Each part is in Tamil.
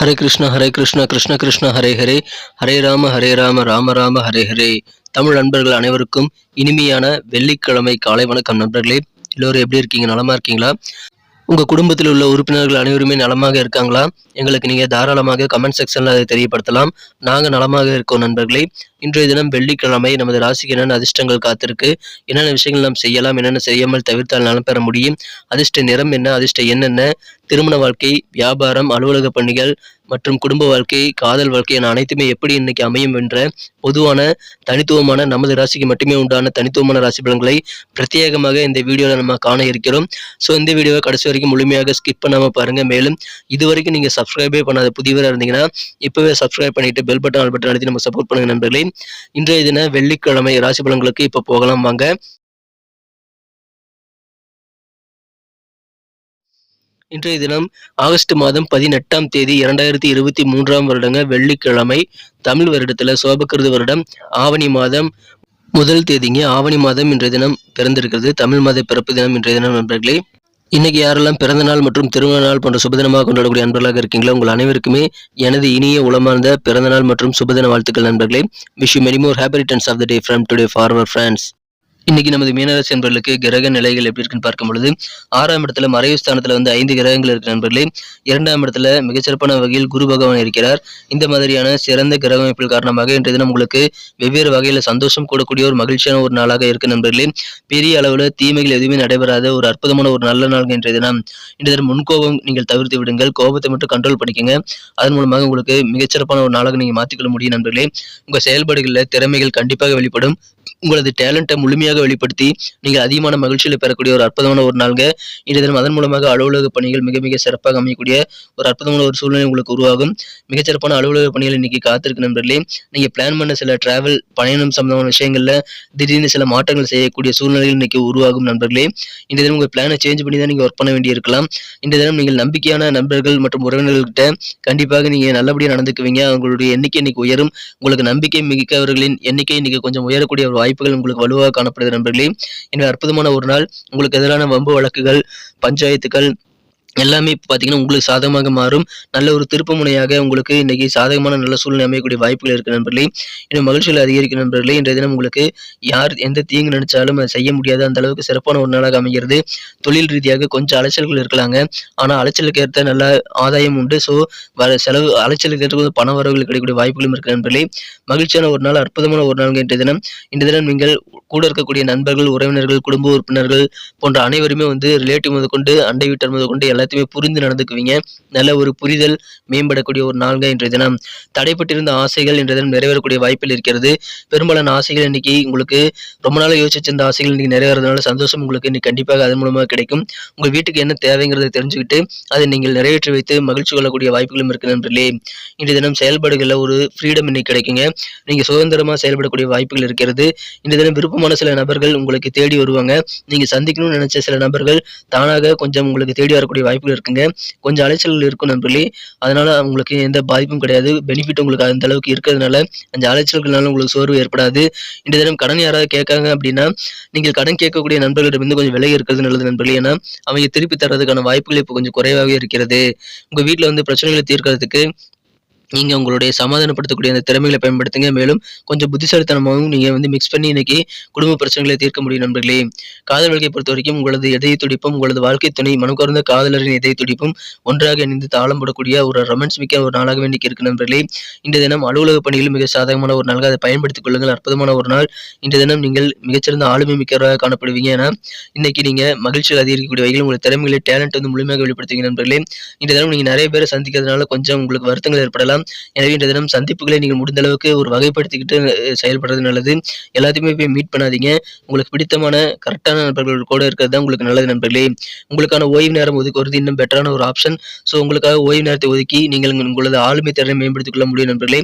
ஹரே கிருஷ்ண ஹரே கிருஷ்ண கிருஷ்ண கிருஷ்ண ஹரே ஹரே. ஹரே ராம ஹரே ராம ராம ராம ஹரே ஹரே. தமிழ் நண்பர்கள் அனைவருக்கும் இனிமையான வெள்ளிக்கிழமை காலை வணக்கம் நண்பர்களே. எல்லோரும் எப்படி இருக்கீங்க? நலமா இருக்கீங்களா? உங்க குடும்பத்தில் உள்ள உறுப்பினர்கள் அனைவருமே நலமாக இருக்காங்களா? எங்களுக்கு நீங்க தாராளமாக கமெண்ட் செக்ஷன்ல அதை தெரியப்படுத்தலாம். நாங்க நலமாக இருக்கோம் நண்பர்களே. இன்றைய தினம் வெள்ளிக்கிழமை நமது ராசிக்கு என்னென்ன அதிர்ஷ்டங்கள் காத்திருக்கு என்னென்ன விஷயங்கள் நாம் செய்யலாம் என்னென்ன செய்யாமல் தவிர்த்தால் நலம் பெற முடியும் அதிர்ஷ்ட நிறம் என்ன அதிர்ஷ்ட என்னென்ன திருமண வாழ்க்கை வியாபாரம் அலுவலக பணிகள் மற்றும் குடும்ப வாழ்க்கை காதல் வாழ்க்கை என அனைத்துமே எப்படி இன்னைக்கு அமையும் என்ற பொதுவான தனித்துவமான நமது ராசிக்கு மட்டுமே உண்டான தனித்துவமான ராசி பலன்களை பிரத்யேகமாக இந்த வீடியோவில் நம்ம காண இருக்கிறோம். ஸோ இந்த வீடியோவை கடைசி வரைக்கும் முழுமையாக ஸ்கிப் பண்ணாமல் பாருங்கள் மேலும் இது வரைக்கும் நீங்கள் சப்ஸ்கிரைபே பண்ணாத புதியவராக இருந்தீங்கன்னா இப்போவே சப்ஸ்கிரைப் பண்ணிட்டு பெல் பட்டன் ஆல் பட்டன் அழுத்தி நம்ம சப்போர்ட் பண்ணுங்க நண்பர்களே. இன்றைய தின வெள்ளிக்கிழமை ராசி பலன்களுக்கு இப்போ போகலாம் வாங்க. இன்றைய தினம் ஆகஸ்ட் மாதம் பதினெட்டாம் தேதி இரண்டாயிரத்தி இருபத்தி மூன்றாம் வருடங்க வெள்ளிக்கிழமை. தமிழ் வருடத்துல சோபகிருது வருடம். ஆவணி மாதம் முதல் தேதிங்க. ஆவணி மாதம் இன்றைய தினம் பிறந்திருக்கிறது. தமிழ் மாத பிறப்பு தினம் இன்றைய தினம் நண்பர்களே. இன்னைக்கு யாரெல்லாம் பிறந்த நாள் மற்றும் திருமண நாள் போன்ற சுபதினமாக கொண்டாடக்கூடிய நண்பர்களாக இருக்கீங்களோ உங்கள் அனைவருக்குமே எனது இனிய உளமார்ந்த பிறந்த நாள் மற்றும் சுபதின வாழ்த்துக்கள் நண்பர்களே. Wish you many more happy returns of the day from today for our friends இன்னைக்கு நமது மீனராசி நண்பர்களுக்கு கிரக நிலைகள் எப்படி இருக்குன்னு பார்க்கும் பொழுது ஆறாம் இடத்துல மறைவு ஸ்தானத்துல வந்து ஐந்து கிரகங்கள் இருக்கிற நண்பர்களே. இரண்டாம் இடத்துல மிகச்சிறப்பான வகையில் குரு பகவான் இருக்கிறார். இந்த மாதிரியான சிறந்த கிரக அமைப்பில் காரணமாக இன்றைய தினம் உங்களுக்கு வெவ்வேறு வகையில சந்தோஷம் கூடக்கூடிய ஒரு மகிழ்ச்சியான ஒரு நாளாக இருக்கு நண்பர்களே. பெரிய அளவுல தீமைகள் எதுவுமே நடைபெறாத ஒரு அற்புதமான ஒரு நல்ல நாள் இன்றைய தினம். இன்றைய தினம் முன்கோபம் நீங்கள் தவிர்த்து விடுங்கள். கோபத்தை மட்டும் கண்ட்ரோல் பண்ணிக்கங்க. அதன் மூலமாக உங்களுக்கு மிகச்சிறப்பான ஒரு நாளாக நீங்க மாற்றிக்கொள்ள முடியும் நண்பர்களே. உங்க செயல்பாடுகளில் திறமைகள் கண்டிப்பாக வெளிப்படும். உங்களது டேலண்ட்டை முழுமையாக வெளிப்படுத்தி நீங்கள் அதிகமான மகிழ்ச்சியில் பெறக்கூடிய ஒரு அற்புதமான ஒரு நாள்ங்க. இன்றைய தினம் அதன் மூலமாக அலுவலக பணிகள் மிக மிக சிறப்பாக அமையக்கூடிய ஒரு அற்புதமான ஒரு சூழ்நிலை உங்களுக்கு உருவாகும். மிகச்சிறப்பான அலுவலக பணிகள் இன்னைக்கு காத்திருக்கு நண்பர்களே நீங்க பிளான் பண்ண சில டிராவல் பயணம் சம்பந்தமான விஷயங்கள்ல திடீர்னு சில மாற்றங்கள் செய்யக்கூடிய சூழ்நிலைகள் இன்னைக்கு உருவாகும் நண்பர்களே. இன்றைய தினம் உங்கள் பிளானை சேஞ்ச் பண்ணி தான் நீங்க ஒர்க் பண்ண வேண்டியிருக்கலாம். இன்றைய தினம் நீங்கள் நம்பிக்கையான நண்பர்கள் மற்றும் உறவினர்கள்கிட்ட கண்டிப்பாக நீங்க நல்லபடியாக நடந்துக்குவீங்க. அவங்களுடைய எண்ணிக்கை இன்னைக்கு உயரும். உங்களுக்கு நம்பிக்கை மிக்கவர்களின் எண்ணிக்கை இன்னைக்கு கொஞ்சம் உயரக்கூடிய ஒரு வாய்ப்புகள் உங்களுக்கு வலுவாக காணப்படுது நண்பர்களே. எனவே அற்புதமான ஒரு நாள். உங்களுக்கு எதிரான வம்பு வழக்குகள் பஞ்சாயத்துகள் எல்லாமே இப்போ பார்த்தீங்கன்னா உங்களுக்கு சாதகமாக மாறும். நல்ல ஒரு திருப்பமுனையாக உங்களுக்கு இன்னைக்கு சாதகமான நல்ல சூழ்நிலை அமையக்கூடிய வாய்ப்புகள் இருக்குது நண்பர்களே. இன்னும் மகிழ்ச்சியில் அதிகரிக்கும் நண்பர்களே. இன்றைய தினம் உங்களுக்கு யார் எந்த தீங்கு நினைச்சாலும் அதை செய்ய முடியாது. அந்த அளவுக்கு சிறப்பான ஒரு நாளாக அமைகிறது. தொழில் ரீதியாக கொஞ்சம் அலைச்சல்கள் இருக்கலாங்க ஆனால் அலைச்சலுக்கு ஏற்ற நல்ல ஆதாயம் உண்டு. ஸோ வர செலவு அலைச்சலுக்கு ஏற்ற பண வரவுகள் கிடைக்கக்கூடிய வாய்ப்புகளும் இருக்கு நண்பர்களே. மகிழ்ச்சியான ஒரு நாள் அற்புதமான ஒரு நாள் இன்றைய தினம். இன்றைய தினம் நீங்கள் கூட இருக்கக்கூடிய நண்பர்கள் உறவினர்கள் குடும்ப உறுப்பினர்கள் போன்ற அனைவருமே வந்து ரிலேட்டிவ் முதற்கொண்டு அண்டை வீட்டர் முதற்கொண்டு எல்லாத்தையுமே புரிந்து நடந்துக்குவீங்க. நல்ல ஒரு புரிதல் மேம்படக்கூடிய ஒரு நாள்ங்க இன்றைய தினம். தடைப்பட்டிருந்த ஆசைகள் இன்றைய தினம் நிறைவேறக்கூடிய வாய்ப்பில் இருக்கிறது. பெரும்பாலான ஆசைகள் இன்னைக்கு உங்களுக்கு ரொம்ப நாள் யோசிச்சிருந்த ஆசைகள் இன்னைக்கு நிறைவேறதுனால சந்தோஷம் உங்களுக்கு இன்னைக்கு கண்டிப்பாக அதன் மூலமாக கிடைக்கும். உங்கள் வீட்டுக்கு என்ன தேவைங்கிறத தெரிஞ்சுக்கிட்டு அதை நீங்கள் நிறைவேற்றி வைத்து மகிழ்ச்சி கொள்ளக்கூடிய வாய்ப்புகளும் இருக்கு நண்பர்களே. இன்றைய தினம் செயல்பாடுகளில் ஒரு ஃப்ரீடம் இன்னைக்கு கிடைக்குங்க. நீங்கள் சுதந்திரமாக செயல்படக்கூடிய வாய்ப்புகள் இருக்கிறது. இன்றைய தினம் விருப்பமான சில நபர்கள் உங்களுக்கு தேடி வருவாங்க. நீங்கள் சந்திக்கணும்னு நினைச்ச சில நபர்கள் தானாக கொஞ்சம் உங்களுக்கு தேடி வரக்கூடிய வாய்ப்புகள் இருக்குங்க. கொஞ்சம் அலைச்சல்கள் இருக்கும் நண்பர்களே. அதனால உங்களுக்கு எந்த பாதிப்பும் கிடையாது. பெனிஃபிட் உங்களுக்கு அந்த அளவுக்கு இருக்கிறதுனால அந்த அலைச்சல்கள்னால உங்களுக்கு சோர்வு ஏற்படாது. இந்த தினம் கடன் யாராவது கேட்காங்க அப்படின்னா நீங்கள் கடன் கேட்கக்கூடிய நண்பர்களிடமிருந்து கொஞ்சம் விலகி இருக்கிறது நல்லது நண்பர்களே. ஏன்னா அவங்க திருப்பி தர்றதுக்கான வாய்ப்புகள் இப்போ கொஞ்சம் குறைவாகவே இருக்கிறது. உங்க வீட்டில் வந்து பிரச்சனைகளை தீர்க்கிறதுக்கு நீங்கள் உங்களுடைய சமாதானப்படுத்தக்கூடிய அந்த திறமைகளை பயன்படுத்துங்க. மேலும் கொஞ்சம் புத்திசாலித்தனமாகவும் நீங்கள் வந்து மிக்ஸ் பண்ணி இன்னைக்கு குடும்ப பிரச்சனைகளை தீர்க்க முடியும் நண்பர்களே. காதல் வாழ்க்கையை பொறுத்த வரைக்கும் உங்களது இதய துடிப்பும் உங்களது வாழ்க்கை துணை மனக்கொருந்த காதலரின் இதய துடிப்பும் ஒன்றாக இணைந்து தாளம் போடக்கூடிய ஒரு ரொமான்ஸ் மிக்க ஒரு நாளாகவே இன்னைக்கு இருக்கு நண்பர்களே. இந்த தினம் அலுவலக பணியில் மிக சாதகமான ஒரு நாளாக அதை பயன்படுத்திக் கொள்ளுங்கள். அற்புதமான ஒரு நாள். இந்த தினம் நீங்கள் மிகச்சிறந்த ஆளுமை மிக்கவராக காணப்படுவீங்க ஏன்னா இன்னைக்கு நீங்கள் மகிழ்ச்சியில் அதிகரிக்கக்கூடிய வகையில் உங்களுடைய திறமைகளை டேலண்ட் வந்து முழுமையாக வெளிப்படுத்துவீங்க நண்பர்களே. இந்த தினம் நீங்கள் நிறைய பேரை சந்திக்கிறதுனால கொஞ்சம் உங்களுக்கு வருத்தங்கள் ஏற்படலாம். எனவே இந்த தினம் சந்திப்புகளை நீங்கள் முடிந்த அளவுக்கு ஒரு வகைப்படுத்திக்கிட்டு செயல்படுறது நல்லது. எல்லாத்தையுமே போய் மீட் பண்ணாதீங்க. உங்களுக்கு பிடித்தமான கரெக்டான நண்பர்கள் கூட இருக்கிறது தான் உங்களுக்கு நல்லது நண்பர்களே. உங்களுக்கான ஓய்வு நேரம் ஒதுக்குவது இன்னும் பெட்டரான ஒரு ஆப்ஷன் ஸோ உங்களுக்காக ஓய்வு நேரத்தை ஒதுக்கி நீங்கள் உங்களது ஆளுமை திறனை மேம்படுத்திக் கொள்ள முடியும் நண்பர்களே.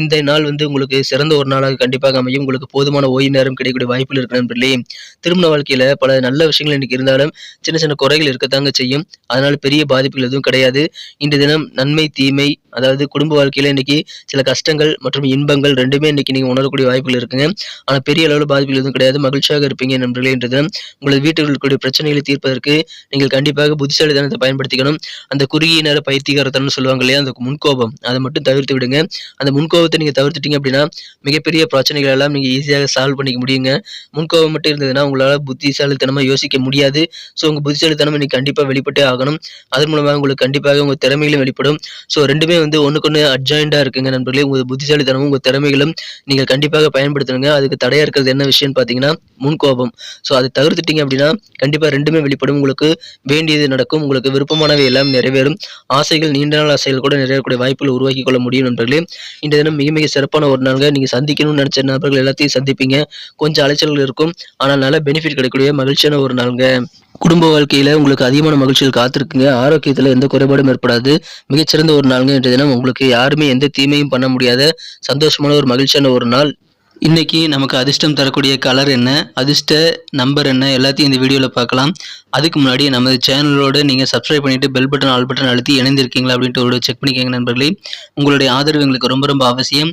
இந்த நாள் வந்து உங்களுக்கு சிறந்த ஒரு நாளாக கண்டிப்பாக அமையும். உங்களுக்கு போதுமான ஓய்வு நேரம் கிடைக்கக்கூடிய வாய்ப்புகள் இருக்கு நண்பர்களே. திருமண வாழ்க்கையில பல நல்ல விஷயங்கள் இன்னைக்கு இருந்தாலும் சின்ன சின்ன குறைகள் இருக்கத்தாங்க செய்யும். அதனால் பெரிய பாதிப்புகள் எதுவும் கிடையாது. இன்று தினம் நன்மை தீமை அதாவது குடும்ப வாழ்க்கையில் இன்றைக்கி சில கஷ்டங்கள் மற்றும் இன்பங்கள் ரெண்டுமே இன்றைக்கி நீங்கள் உணரக்கூடிய வாய்ப்புகள் இருக்குங்க. ஆனால் பெரிய அளவில் பாதிப்புகள் எதுவும் கிடையாது. மகிழ்ச்சியாக இருப்பீங்க நண்பர்களே உங்களது வீட்டில் இருக்கக்கூடிய பிரச்சனைகளை தீர்ப்பதற்கு நீங்கள் கண்டிப்பாக புத்திசாலித்தனத்தை பயன்படுத்திக்கணும். அந்த குறுகிய நேர பைத்தியகாரத்தனம்னு சொல்லுவாங்க இல்லையா அந்த முன்கோபம். அதை மட்டும் தவிர்த்து விடுங்க. அந்த முன்கோபத்தை நீங்கள் தவிர்த்துட்டீங்க அப்படின்னா மிகப்பெரிய பிரச்சனைகள் எல்லாம் நீங்கள் ஈஸியாக சால்வ் பண்ணிக்க முடியுங்க. முன்கோபம் மட்டும் இருந்ததுன்னா உங்களால் புத்திசாலித்தனமாக யோசிக்க முடியாது. ஸோ உங்கள் புத்திசாலித்தனம் இன்னைக்கு கண்டிப்பாக வெளிப்பட்டே ஆகணும். அதன் மூலமாக உங்களுக்கு கண்டிப்பாக உங்கள் திறமைகளும் வெளிப்படும். ஸோ ரெண்டுமே வந்து ஒண்ணுக்கொன்று அட்ஜாயிண்டாக இருக்குங்க நண்பர்களே. உங்கள் புத்திசாலித்தனமும் உங்கள் திறமைகளும் நீங்கள் கண்டிப்பாக பயன்படுத்தணுங்க. அதுக்கு தடையாக இருக்கிறது என்ன விஷயம்னு பார்த்தீங்கன்னா முன்கோபம் ஸோ அதை தவிர்த்துட்டீங்க அப்படின்னா கண்டிப்பா ரெண்டுமே வெளிப்படும். உங்களுக்கு வேண்டியது நடக்கும். உங்களுக்கு விருப்பமானவை எல்லாம் நிறைவேறும். ஆசைகள் நீண்ட நாள் ஆசைகள் கூட நிறைவேறக்கூடிய வாய்ப்புகள் உருவாக்கி கொள்ள முடியும் நண்பர்களே. இந்த தினம் மிக மிக சிறப்பான ஒரு நாள்கள் நீங்க சந்திக்கணும்னு நினைச்ச நபர்கள் எல்லாத்தையும் சந்திப்பீங்க. கொஞ்சம் அலைச்சல்கள் இருக்கும். ஆனால் நல்ல பெனிஃபிட் கிடைக்கக்கூடிய மகிழ்ச்சியான ஒரு நாளுங்க. குடும்ப வாழ்க்கையில உங்களுக்கு அதிகமான மகிழ்ச்சிகள் காத்திருக்குங்க. ஆரோக்கியத்தில் எந்த குறைபாடும் ஏற்படாது. மிகச்சிறந்த ஒரு நாளுங்க இன்றைய தினம் உங்களுக்கு யாருமே எந்த தீமையும் பண்ண முடியாத சந்தோஷமான ஒரு மகிழ்ச்சியான ஒரு நாள். இன்னைக்கு நமக்கு அதிர்ஷ்டம் தரக்கூடிய கலர் என்ன? அதிர்ஷ்ட நம்பர் என்ன? எல்லாத்தையும் இந்த வீடியோவில் பார்க்கலாம். அதுக்கு முன்னாடி நமது சேனலோடு நீங்கள் சப்ஸ்கிரைப் பண்ணிவிட்டு பெல் பட்டன் ஆல் பட்டன் அழுத்தி இணைந்திருக்கீங்களா அப்படின்ட்டு ஒரு செக் பண்ணிக்கோங்க நண்பர்களே. உங்களுடைய ஆதரவு எங்களுக்கு ரொம்ப ரொம்ப அவசியம்.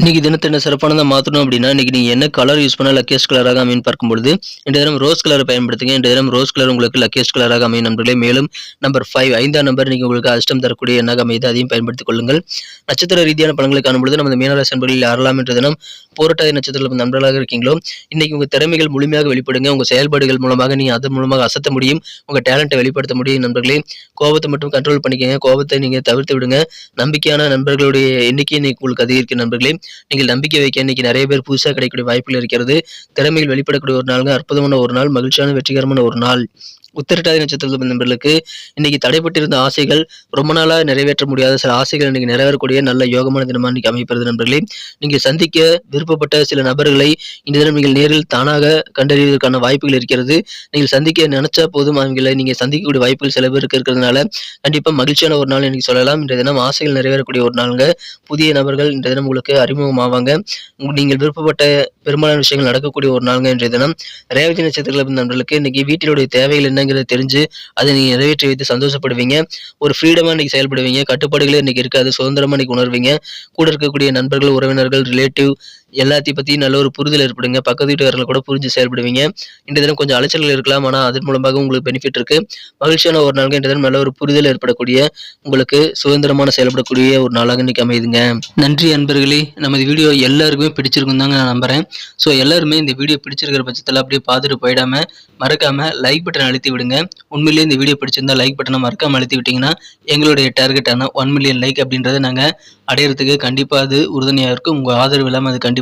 இன்றைக்கி தினத்தை என்ன சிறப்பானதாக மாற்றணும் அப்படின்னா இன்றைக்கி நீங்கள் என்ன கலர் யூஸ் பண்ணால் லக்கேஸ்ட் கலராக அமையும் பார்க்கும்பொழுது இந்த தினம் ரோஸ் கலரை பயன்படுத்துங்க. இந்த தினம் ரோஸ் கலர் உங்களுக்கு லக்கேஸ்ட் கலராக அமையும் நண்பர்களே. மேலும் நம்பர் ஃபைவ் ஐந்தாம் நம்பர் நீங்கள் உங்களுக்கு அஷ்டம் தரக்கூடிய எண்ணாக அமைது அதையும் பயன்படுத்திக் கொள்ளுங்கள். நட்சத்திர ரீதியான பலன்களை காணும்பொழுது நமது மீனராசி நண்பர்களில் யாரெல்லாம் என்ற தினம் போராட்டாதி நட்சத்திரத்தில் நண்பர்களாக இருக்கீங்களோ இன்றைக்கி உங்கள் திறமைகள் முழுமையாக வெளிப்படுங்க. உங்கள் செயல்பாடுகள் மூலமாக நீங்கள் அதன் மூலமாக அசத்த முடியும். உங்கள் டேலண்ட்டை வெளிப்படுத்த முடியும் நண்பர்களே. கோபத்தை மட்டும் கண்ட்ரோல் பண்ணிக்கங்க. கோபத்தை நீங்கள் தவிர்த்து விடுங்க. நம்பிக்கையான நண்பர்களுடைய எண்ணிக்கை இன்னைக்கு உங்களுக்கு அதிகரிக்கும் நண்பர்களே. நீங்கள் நம்பிக்கை வைக்க இன்னைக்கு நிறைய பேர் புதுசாக கிடைக்கக்கூடிய வாய்ப்புகள் இருக்கிறது. திறமையில் வெளிப்படக்கூடிய ஒரு நாளுங்க. அற்புதமான ஒரு நாள். மகிழ்ச்சியான வெற்றிகரமான ஒரு நாள். உத்திரட்டாதி நட்சத்திரத்தில் நண்பர்களுக்கு இன்னைக்கு தடைப்பட்டிருந்த ஆசைகள் ரொம்ப நாளாக நிறைவேற்ற முடியாத சில ஆசைகள் இன்னைக்கு நிறைவேறக்கூடிய நல்ல யோகமான தினமாக இன்னைக்கு அமைப்பது நண்பர்களே. நீங்கள் சந்திக்க விருப்பப்பட்ட சில நபர்களை இந்த தினம் நீங்கள் நேரில் தானாக கண்டறிவதற்கான வாய்ப்புகள் இருக்கிறது. நீங்கள் சந்திக்க நினைச்சா போதும் அவங்களை நீங்கள் சந்திக்கக்கூடிய வாய்ப்புகள் சில பேருக்கு இருக்கிறதுனால கண்டிப்பாக மகிழ்ச்சியான ஒரு நாள் இன்னைக்கு சொல்லலாம். இன்றைய தினம் ஆசைகள் நிறைவேறக்கூடிய ஒரு நாளுங்க. புதிய நபர்கள் இன்றைய தினம் உங்களுக்கு அறிமுகமாவாங்க. நீங்கள் விருப்பப்பட்ட பெரும்பாலான விஷயங்கள் நடக்கக்கூடிய ஒரு நாளுங்க இன்றைய தினம். ரேவதி நட்சத்திரத்தில் நண்பர்களுக்கு இன்னைக்கு வீட்டினுடைய தேவைகள் என்ன? என்னங்கிறத தெரிஞ்சு அதை நீங்க நிறைவேற்றி வைத்து சந்தோஷப்படுவீங்க. ஒரு ஃப்ரீடமா இன்னைக்கு செயல்படுவீங்க. கட்டுப்பாடுகளே இன்னைக்கு இருக்காது. சுதந்திரமா இன்னைக்கு உணர்வீங்க. கூட இருக்கக்கூடிய நண்பர்கள் உறவினர்கள் ரிலேட்டிவ் எல்லாத்தையும் பற்றி நல்ல ஒரு புரிதல் ஏற்படுங்க. பக்கத்து வீட்டுக்காரர்கள் கூட புரிஞ்சு செயல்படுவீங்க. இன்றைய தினம் கொஞ்சம் அலைச்சல்கள் இருக்கலாம். ஆனால் அதன் மூலமாக உங்களுக்கு பெனிஃபிட் இருக்கு. மகிழ்ச்சியான ஒரு நாளுங்க. இன்றைய தினம் நல்ல ஒரு புரிதல் ஏற்படக்கூடிய உங்களுக்கு சுதந்திரமான செயல்படக்கூடிய ஒரு நாளாக இன்னைக்கு அமையுதுங்க. நன்றி அன்பர்களே. நமது வீடியோ எல்லாருக்குமே பிடிச்சிருக்கும் தாங்க நான் நம்புறேன். ஸோ எல்லாருமே இந்த வீடியோ பிடிச்சிருக்கிற பட்சத்தில் அப்படியே பார்த்துட்டு போயிடாம மறக்காம லைக் பட்டன் அழுத்தி விடுங்க. உண்மையிலேயே இந்த வீடியோ பிடிச்சிருந்தா லைக் பட்டனை மறக்காம அழுத்தி விட்டீங்கன்னா எங்களுடைய டார்கெட்டான ஒன் மில்லியன் லைக் அப்படின்றத நாங்கள் அடையிறதுக்கு கண்டிப்பாக அது உறுதுணையாக இருக்கும். உங்கள் ஆதரவு இல்லாமல் அது கண்டிப்பாக